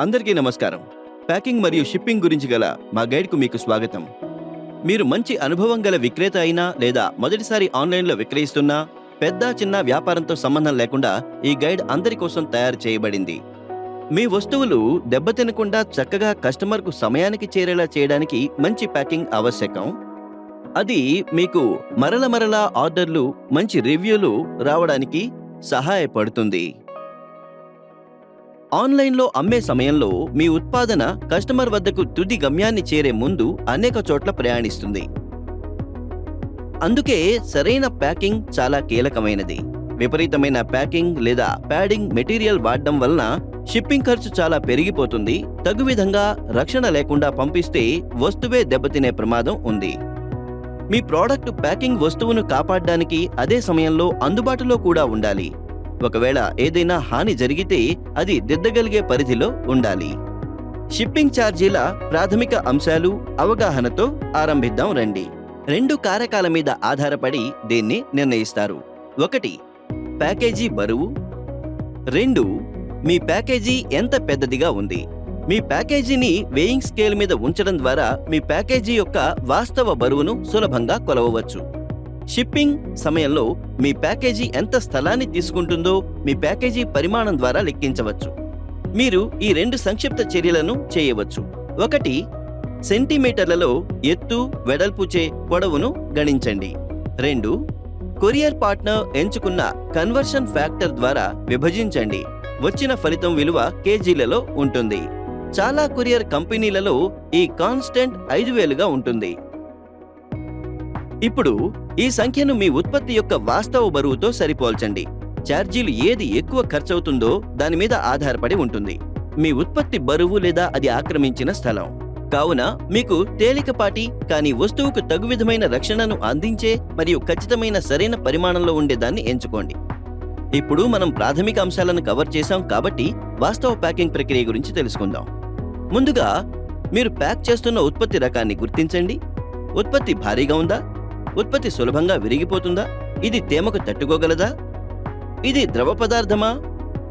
అందరికీ నమస్కారం. ప్యాకింగ్ మరియు షిప్పింగ్ గురించి గల మా గైడ్కు మీకు స్వాగతం. మీరు మంచి అనుభవం గల విక్రేత అయినా లేదా మొదటిసారి ఆన్లైన్లో విక్రయిస్తున్నా పెద్ద చిన్న వ్యాపారంతో సంబంధం లేకుండా ఈ గైడ్ అందరి కోసం తయారు చేయబడింది. మీ వస్తువులు దెబ్బతినకుండా చక్కగా కస్టమర్కు సమయానికి చేరేలా చేయడానికి మంచి ప్యాకింగ్ ఆవశ్యకం. అది మీకు మరల మరలా ఆర్డర్లు మంచి రివ్యూలు రావడానికి సహాయపడుతుంది. ఆన్లైన్లో అమ్మే సమయంలో మీ ఉత్పాదన కస్టమర్ వద్దకు తుది గమ్యాన్ని చేరే ముందు అనేక చోట్ల ప్రయాణిస్తుంది. అందుకే సరైన ప్యాకింగ్ చాలా కీలకమైనది. విపరీతమైన ప్యాకింగ్ లేదా ప్యాడింగ్ మెటీరియల్ వాడడం వలన షిప్పింగ్ ఖర్చు చాలా పెరిగిపోతుంది. తగు విధంగా రక్షణ లేకుండా పంపిస్తే వస్తువే దెబ్బతినే ప్రమాదం ఉంది. మీ ప్రోడక్ట్ ప్యాకింగ్ వస్తువును కాపాడడానికి అదే సమయంలో అందుబాటులో కూడా ఉండాలి. ఒకవేళ ఏదైనా హాని జరిగితే అది దిద్దగలిగే పరిధిలో ఉండాలి. షిప్పింగ్ ఛార్జీల ప్రాథమిక అంశాలు అవగాహనతో ఆరంభిద్దాం రండి. రెండు కారకాల మీద ఆధారపడి దీన్ని నిర్ణయిస్తారు. ఒకటి ప్యాకేజీ బరువు. రెండు మీ ప్యాకేజీ ఎంత పెద్దదిగా ఉంది? మీ ప్యాకేజీని వేయింగ్ స్కేల్ మీద ఉంచడం ద్వారా మీ ప్యాకేజీ యొక్క వాస్తవ బరువును సులభంగా కొలవవచ్చు. షిప్పింగ్ సమయంలో మీ ప్యాకేజీ ఎంత స్థలాన్ని తీసుకుంటుందో మీ ప్యాకేజీ పరిమాణం ద్వారా లెక్కించవచ్చు. మీరు ఈ రెండు సంక్షిప్త చర్యలను చేయవచ్చు. ఒకటి సెంటీమీటర్లలో ఎత్తు వెడల్పుచే పొడవును గణించండి. రెండు కొరియర్ పార్ట్నర్ ఎంచుకున్న కన్వర్షన్ ఫ్యాక్టర్ ద్వారా విభజించండి. వచ్చిన ఫలితం విలువ కేజీలలో ఉంటుంది. చాలా కొరియర్ కంపెనీలలో ఈ కాన్స్టెంట్ ఐదు వేలుగా ఉంటుంది. ఇప్పుడు ఈ సంఖ్యను మీ ఉత్పత్తి యొక్క వాస్తవ బరువుతో సరిపోల్చండి. ఛార్జీలు ఏది ఎక్కువ ఖర్చవుతుందో దాని మీద ఆధారపడి ఉంటుంది. మీ ఉత్పత్తి బరువు లేదా అది ఆక్రమించిన స్థలం. కావున మీకు తేలికపాటి కానీ వస్తువుకు తగు విధమైన రక్షణను అందించే మరియు ఖచ్చితమైన సరైన పరిమాణంలో ఉండేదాన్ని ఎంచుకోండి. ఇప్పుడు మనం ప్రాథమిక అంశాలను కవర్ చేశాం కాబట్టి వాస్తవ ప్యాకింగ్ ప్రక్రియ గురించి తెలుసుకుందాం. ముందుగా మీరు ప్యాక్ చేస్తున్న ఉత్పత్తి రకాన్ని గుర్తించండి. ఉత్పత్తి భారీగా ఉందా? ఉత్పత్తి సులభంగా విరిగిపోతుందా? ఇది తేమకు తట్టుకోగలదా? ఇది ద్రవ పదార్థమా?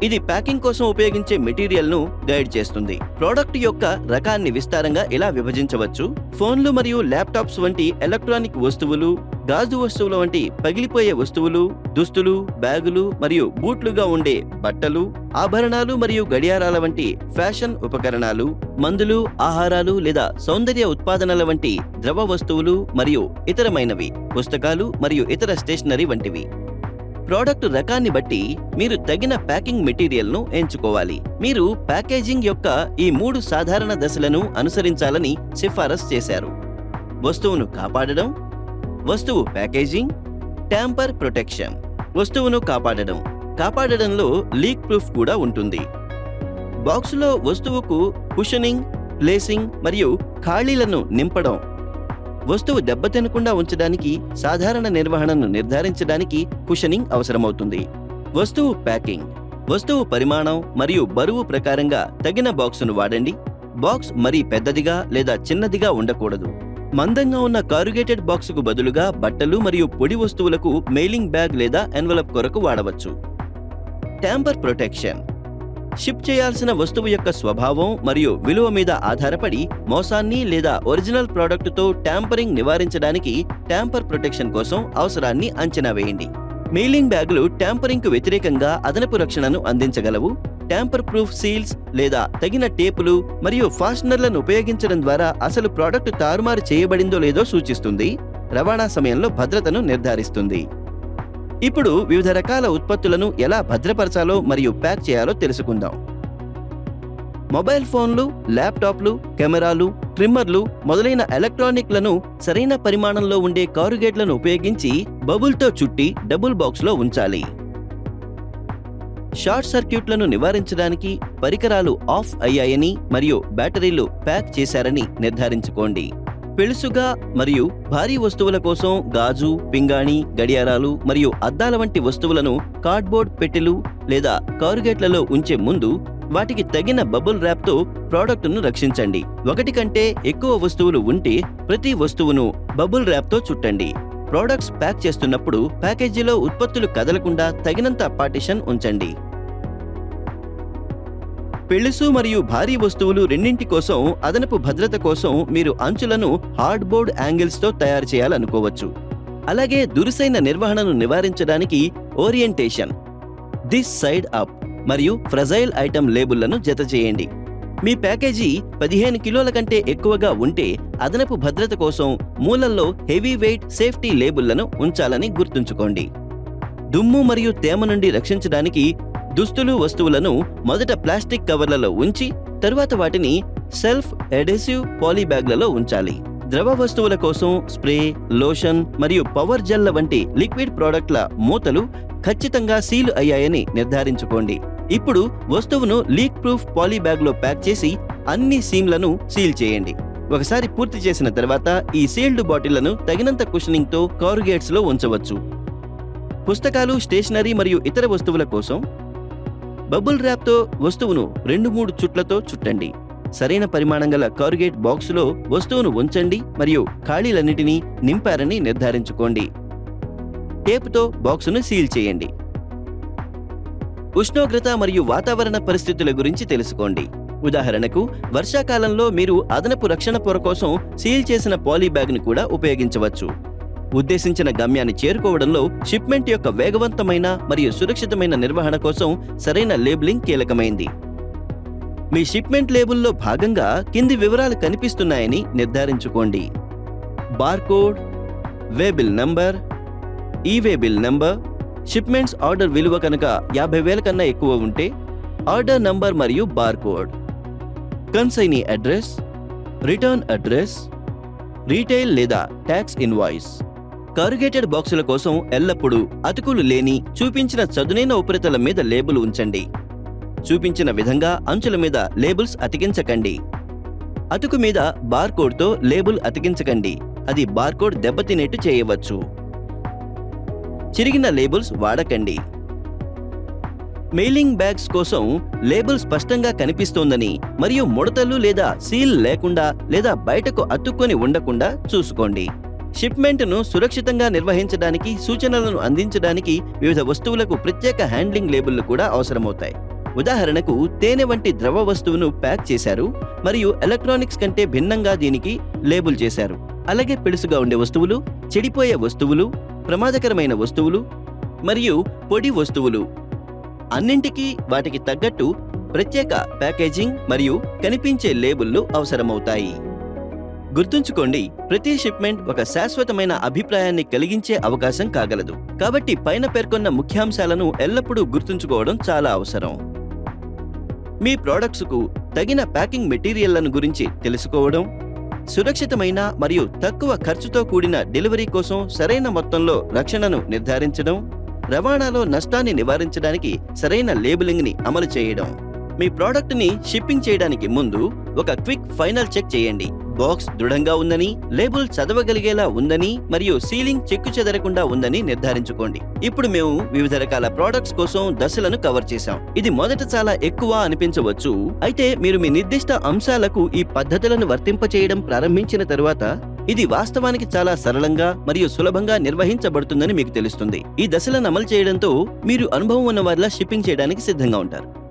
ఇది ప్యాకింగ్ కోసం ఉపయోగించే మెటీరియల్ను గైడ్ చేస్తుంది. ప్రోడక్ట్ యొక్క రకాన్ని విస్తారంగా ఇలా విభజించవచ్చు? ఫోన్లు మరియు ల్యాప్టాప్స్ వంటి ఎలక్ట్రానిక్ వస్తువులు గాజు వస్తువుల వంటి పగిలిపోయే వస్తువులు దుస్తులు బ్యాగులు మరియు బూట్లుగా ఉండే బట్టలు ఆభరణాలు మరియు గడియారాల వంటి ఫ్యాషన్ ఉపకరణాలు మందులు ఆహారాలు లేదా సౌందర్య ఉత్పాదనల వంటి ద్రవ వస్తువులు మరియు ఇతరమైనవి పుస్తకాలు మరియు ఇతర స్టేషనరీ వంటివి. ప్రోడక్ట్ రకాన్ని బట్టి మీరు తగిన ప్యాకింగ్ మెటీరియల్ను ఎంచుకోవాలి. మీరు ప్యాకేజింగ్ యొక్క ఈ మూడు సాధారణ దశలను అనుసరించాలని సిఫారసు చేశారు. వస్తువును కాపాడడం వస్తువు ప్యాకేజింగ్ ట్యాంపర్ ప్రొటెక్షన్. వస్తువును కాపాడడం. కాపాడడంలో లీక్ ప్రూఫ్ కూడా ఉంటుంది. బాక్సులో వస్తువుకు కుషనింగ్ ప్లేసింగ్ మరియు ఖాళీలను నింపడం వస్తువు దెబ్బతినకుండా ఉంచడానికి సాధారణ నిర్వహణను నిర్ధారించడానికి కుషనింగ్ అవసరమవుతుంది. వస్తువు ప్యాకింగ్ వస్తువు పరిమాణం మరియు బరువు ప్రకారంగా తగిన బాక్సును వాడండి. బాక్స్ మరీ పెద్దదిగా లేదా చిన్నదిగా ఉండకూడదు. మందంగా ఉన్న కారుగేటెడ్ బాక్సుకు బదులుగా బట్టలు మరియు పొడి వస్తువులకు మెయిలింగ్ బ్యాగ్ లేదా ఎన్వలప్ కొరకు వాడవచ్చు. ట్యాంపర్ ప్రొటెక్షన్ షిప్ చేయాల్సిన వస్తువు యొక్క స్వభావం మరియు విలువ మీద ఆధారపడి మోసాన్ని లేదా ఒరిజినల్ ప్రోడక్టుతో ట్యాంపరింగ్ నివారించడానికి ట్యాంపర్ ప్రొటెక్షన్ కోసం అవసరాన్ని అంచనా వేయండి. మెయిలింగ్ బ్యాగులు ట్యాంపరింగ్కు వ్యతిరేకంగా అదనపు రక్షణను అందించగలవు. ట్యాంపర్ ప్రూఫ్ సీల్స్ లేదా తగిన టేపులు మరియు ఫాస్టనర్లను ఉపయోగించడం ద్వారా అసలు ప్రోడక్ట్ తారుమారు చేయబడిందో లేదో సూచిస్తుంది. రవాణా సమయంలో భద్రతను నిర్ధారిస్తుంది. ఇప్పుడు వివిధ రకాల ఉత్పత్తులను ఎలా భద్రపరచాలో మరియు ప్యాక్ చేయాలో తెలుసుకుందాం. మొబైల్ ఫోన్లు ల్యాప్టాప్లు కెమెరాలు ట్రిమ్మర్లు మొదలైన ఎలక్ట్రానిక్లను సరైన పరిమాణంలో ఉండే కారుగేట్లను ఉపయోగించి బబుల్తో చుట్టి డబుల్ బాక్స్లో ఉంచాలి. షార్ట్ సర్క్యూట్లను నివారించడానికి పరికరాలు ఆఫ్ అయ్యాయని మరియు బ్యాటరీలు ప్యాక్ చేశారని నిర్ధారించుకోండి. పెళుసుగా మరియు భారీ వస్తువుల కోసం గాజు పింగాణి గడియారాలు మరియు అద్దాల వంటి వస్తువులను కార్డ్బోర్డ్ పెట్టెలు లేదా కారుగేట్లలో ఉంచే ముందు వాటికి తగిన బబుల్ ర్యాప్తో ప్రోడక్టును రక్షించండి. ఒకటి కంటే ఎక్కువ వస్తువులు ఉంటే ప్రతి వస్తువును బబుల్ ర్యాప్తో చుట్టండి. ప్రోడక్ట్స్ ప్యాక్ చేస్తున్నప్పుడు ప్యాకేజీలో ఉత్పత్తులు కదలకుండా తగినంత పార్టిషన్ ఉంచండి. పెళ్ళిసు మరియు భారీ వస్తువులు రెండింటి కోసం అదనపు భద్రత కోసం మీరు అంచులను హార్డ్బోర్డ్ యాంగిల్స్తో తయారు చేయాలనుకోవచ్చు. అలాగే దురుసైన నిర్వహణను నివారించడానికి ఓరియంటేషన్ దిస్ సైడ్ అప్ మరియు ఫ్రజైల్ ఐటమ్ లేబుళ్ళను జత చేయండి. మీ ప్యాకేజీ పదిహేను కిలోల కంటే ఎక్కువగా ఉంటే అదనపు భద్రత కోసం మూలల్లో హెవీ వెయిట్ సేఫ్టీ లేబుళ్ళను ఉంచాలని గుర్తుంచుకోండి. దుమ్ము మరియు తేమ నుండి రక్షించడానికి దుస్తులు వస్తువులను మొదట ప్లాస్టిక్ కవర్లలో ఉంచి తరువాత వాటిని సెల్ఫ్ ఎడెసివ్ పాలీబ్యాగ్లలో ఉంచాలి. ద్రవ వస్తువుల కోసం స్ప్రే లోషన్ మరియు పవర్ జెల్ల వంటి లిక్విడ్ ప్రోడక్ట్ల మూతలు ఖచ్చితంగా సీలు అయ్యాయని నిర్ధారించుకోండి. ఇప్పుడు వస్తువును లీక్ ప్రూఫ్ పాలీబ్యాగ్లో ప్యాక్ చేసి అన్ని సీమ్లను సీల్ చేయండి. ఒకసారి పూర్తి చేసిన తర్వాత ఈ సీల్డ్ బాటిళ్ళను తగినంత కుషనింగ్తో కారుగేట్స్లో ఉంచవచ్చు. పుస్తకాలు స్టేషనరీ మరియు ఇతర వస్తువుల కోసం బబుల్ ర్యాప్తో వస్తువును రెండు మూడు చుట్లతో చుట్టండి. సరైన పరిమాణం గల కారుగేట్ బాక్సులో వస్తువును ఉంచండి మరియు ఖాళీలన్నిటినీ నింపారని నిర్ధారించుకోండి. టేపుతో బాక్సును సీల్ చేయండి. ఉష్ణోగ్రత మరియు వాతావరణ పరిస్థితుల గురించి తెలుసుకోండి. ఉదాహరణకు వర్షాకాలంలో మీరు అదనపు రక్షణ పొర కోసం సీల్ చేసిన పాలీ బ్యాగ్ను కూడా ఉపయోగించవచ్చు. ఉద్దేశించిన గమ్యాన్ని చేరుకోవడంలో షిప్మెంట్ యొక్క వేగవంతమైన మరియు సురక్షితమైన నిర్వహణ కోసం సరైన లేబులింగ్ కీలకమైంది. మీ షిప్మెంట్ లేబుల్లో భాగంగా కింది వివరాలు కనిపిస్తున్నాయని నిర్ధారించుకోండి. Barcode waybill number e waybill number shipments order విలువ కనుక యాభై వేల కన్నా ఎక్కువ ఉంటే ఆర్డర్ నంబర్ మరియు barcode. Consignee address return address retail లేదా ట్యాక్స్ ఇన్వాయిస్. కరుగేటెడ్ బాక్సుల కోసం ఎల్లప్పుడూ అతుకులు లేని చూపించిన చదునైన ఉపరితలం మీద లేబుల్ ఉంచండి. చూపించిన విధంగా అంచుల మీద లేబుల్స్ అతికించకండి. అతుకు మీద బార్కోడ్తో లేబుల్ అతికించకండి. అది బార్కోడ్ దెబ్బతినేట్టు చేయవచ్చు. చిరిగిన లేబుల్స్ వాడకండి. మెయిలింగ్ బ్యాగ్స్ కోసం లేబుల్ స్పష్టంగా కనిపిస్తోందని మరియు ముడతలు లేదా సీల్ లేకుండా లేదా బయటకు అతుక్కొని ఉండకుండా చూసుకోండి. షిప్మెంట్ను సురక్షితంగా నిర్వహించడానికి సూచనలను అందించడానికి వివిధ వస్తువులకు ప్రత్యేక హ్యాండ్లింగ్ లేబుల్లు కూడా అవసరమవుతాయి. ఉదాహరణకు తేనె వంటి ద్రవ వస్తువును ప్యాక్ చేశారు మరియు ఎలక్ట్రానిక్స్ కంటే భిన్నంగా దీనికి లేబుల్ చేశారు. అలాగే పెలుసుగా ఉండే వస్తువులు చెడిపోయే వస్తువులు ప్రమాదకరమైన వస్తువులు మరియు పొడి వస్తువులు. అన్నింటికీ వాటికి తగ్గట్టు ప్రత్యేక ప్యాకేజింగ్ మరియు కనిపించే లేబుల్లు అవసరమవుతాయి. గుర్తుంచుకోండి ప్రతి షిప్మెంట్ ఒక శాశ్వతమైన అభిప్రాయాన్ని కలిగించే అవకాశం కాగలదు. కాబట్టి పైన పేర్కొన్న ముఖ్యాంశాలను ఎల్లప్పుడూ గుర్తుంచుకోవడం చాలా అవసరం. మీ ప్రోడక్ట్స్కు తగిన ప్యాకింగ్ మెటీరియల్లను గురించి తెలుసుకోవడం సురక్షితమైన మరియు తక్కువ ఖర్చుతో కూడిన డెలివరీ కోసం సరైన మొత్తంలో రక్షణను నిర్ధారించడం రవాణాలో నష్టాన్ని నివారించడానికి సరైన లేబులింగ్ని అమలు చేయడం. మీ ప్రోడక్ట్ని షిప్పింగ్ చేయడానికి ముందు ఒక క్విక్ ఫైనల్ చెక్ చేయండి. బాక్స్ దృఢంగా ఉందని లేబుల్ చదవగలిగేలా ఉందని మరియు సీలింగ్ చెక్కు చెదరకుండా ఉందని నిర్ధారించుకోండి. ఇప్పుడు మేము వివిధ రకాల ప్రొడక్ట్స్ కోసం దశలను కవర్ చేశాం. ఇది మొదట చాలా ఎక్కువ అనిపించవచ్చు. అయితే మీరు మీ నిర్దిష్ట అంశాలకు ఈ పద్ధతులను వర్తింపచేయడం ప్రారంభించిన తరువాత ఇది వాస్తవానికి చాలా సరళంగా మరియు సులభంగా నిర్వహించబడుతుందని మీకు తెలుస్తుంది. ఈ దశలను అమలు చేయడంతో మీరు అనుభవం ఉన్న వారిలా షిప్పింగ్ చేయడానికి సిద్ధంగా ఉంటారు.